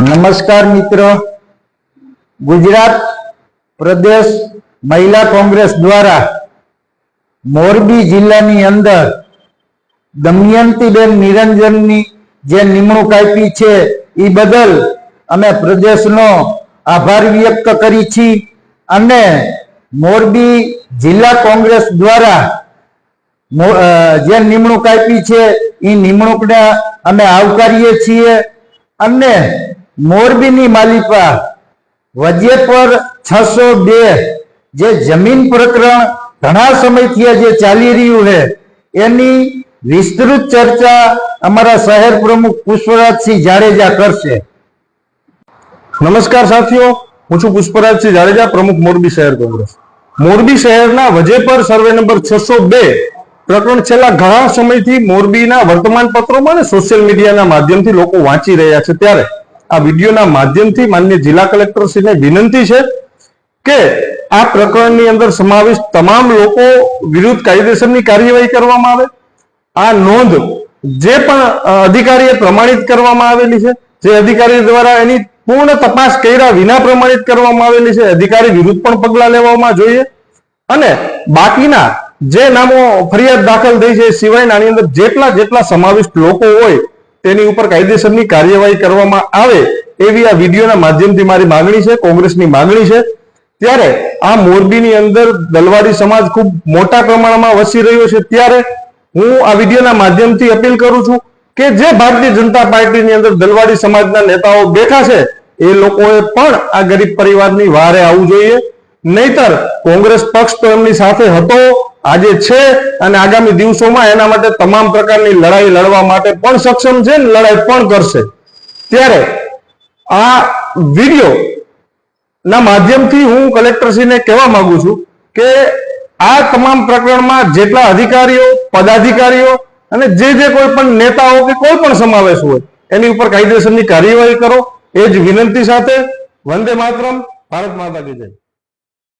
નમસ્કાર મિત્રો. ગુજરાત પ્રદેશ મહિલા કોંગ્રેસ દ્વારા મોરબી જિલ્લાની અંદર દમયંતીબેન નિરંજનની જે નિમણૂક આપી છે એ બદલ અમે પ્રદેશનો આભાર વ્યક્ત કરી છીએ અને મોરબી જિલ્લા કોંગ્રેસ દ્વારા જે નિમણૂક આપી છે એ નિમણૂકને અમે આવકારીએ છીએ અને મોરબીની માલિપા વજે પર છસો બે, જે જમીન પ્રકરણ ઘણા સમયથી જે ચાલી રહ્યું છે. એની વિસ્તૃત ચર્ચા અમારા શહેર પ્રમુખ પુષ્પરાજસિંહ જાડેજા કરશે. નમસ્કાર સાથીઓ, હું છું પુષ્પરાજસિંહ જાડેજા, પ્રમુખ મોરબી શહેર કોંગ્રેસ. મોરબી શહેરના વજેપર સર્વે નંબર છસો બે પ્રકરણ છેલ્લા ઘણા સમયથી મોરબીના વર્તમાન પત્રોમાં અને સોશિયલ મીડિયાના માધ્યમથી લોકો વાંચી રહ્યા છે ત્યારે. આ વિડીયોના માધ્યમથી માન્ય જિલ્લા કલેક્ટરશ્રીને વિનંતી છે કે આ પ્રકરણની અંદર સમાવિષ્ટ તમામ લોકો વિરુદ્ધ કાયદેસરની કાર્યવાહી કરવામાં આવે. આ નોંધ જે પણ અધિકારીએ પ્રમાણિત કરવામાં આવેલી છે, જે અધિકારી દ્વારા એની પૂર્ણ તપાસ કર્યા વિના પ્રમાણિત કરવામાં આવેલી છે, અધિકારી વિરુદ્ધ પણ પગલાં લેવામાં જોઈએ. અને બાકીના જે નામો ફરિયાદ દાખલ થઈ છે એ સિવાયના આની અંદર જેટલા જેટલા સમાવિષ્ટ લોકો હોય તેની ઉપર કાયદેસરની કાર્યવાહી કરવામાં આવે એવી આ વિડીયોના માધ્યમથી મારી માંગણી છે, કોંગ્રેસની માંગણી છે. ત્યારે આ મોરબીની અંદર દલવાડી સમાજ ખૂબ મોટા પ્રમાણમાં વસી રહ્યો છે. ત્યારે હું આ વિડીયોના માધ્યમથી અપીલ કરું છું કે જે ભારતીય જનતા પાર્ટીની અંદર દલવાડી સમાજના નેતાઓ બેઠા છે, એ લોકોએ પણ આ ગરીબ પરિવારની વારે આવવું જોઈએ. નહીતર કોંગ્રેસ પક્ષ તો એમની સાથે હતો આજે છે અને આગામી દિવસોમાં એના માટે તમામ પ્રકારની લડાઈ લડવા માટે પણ સક્ષમ છે ને લડાઈ પણ કરશે. ત્યારે આ વીડિયો ના માધ્યમથી હું કલેક્ટરશ્રીને કહેવા માંગુ છું કે આ તમામ પ્રકરણમાં જેટલા અધિકારીઓ, પદાધિકારીઓ અને જે જે કોઈ પણ નેતાઓ કે કોઈ પણ સમાવેશ હોય, એની ઉપર કાયદેસરની કાર્યવાહી કરો. એ જ વિનંતી સાથે વંદે માતરમ, ભારત માતા કી જય.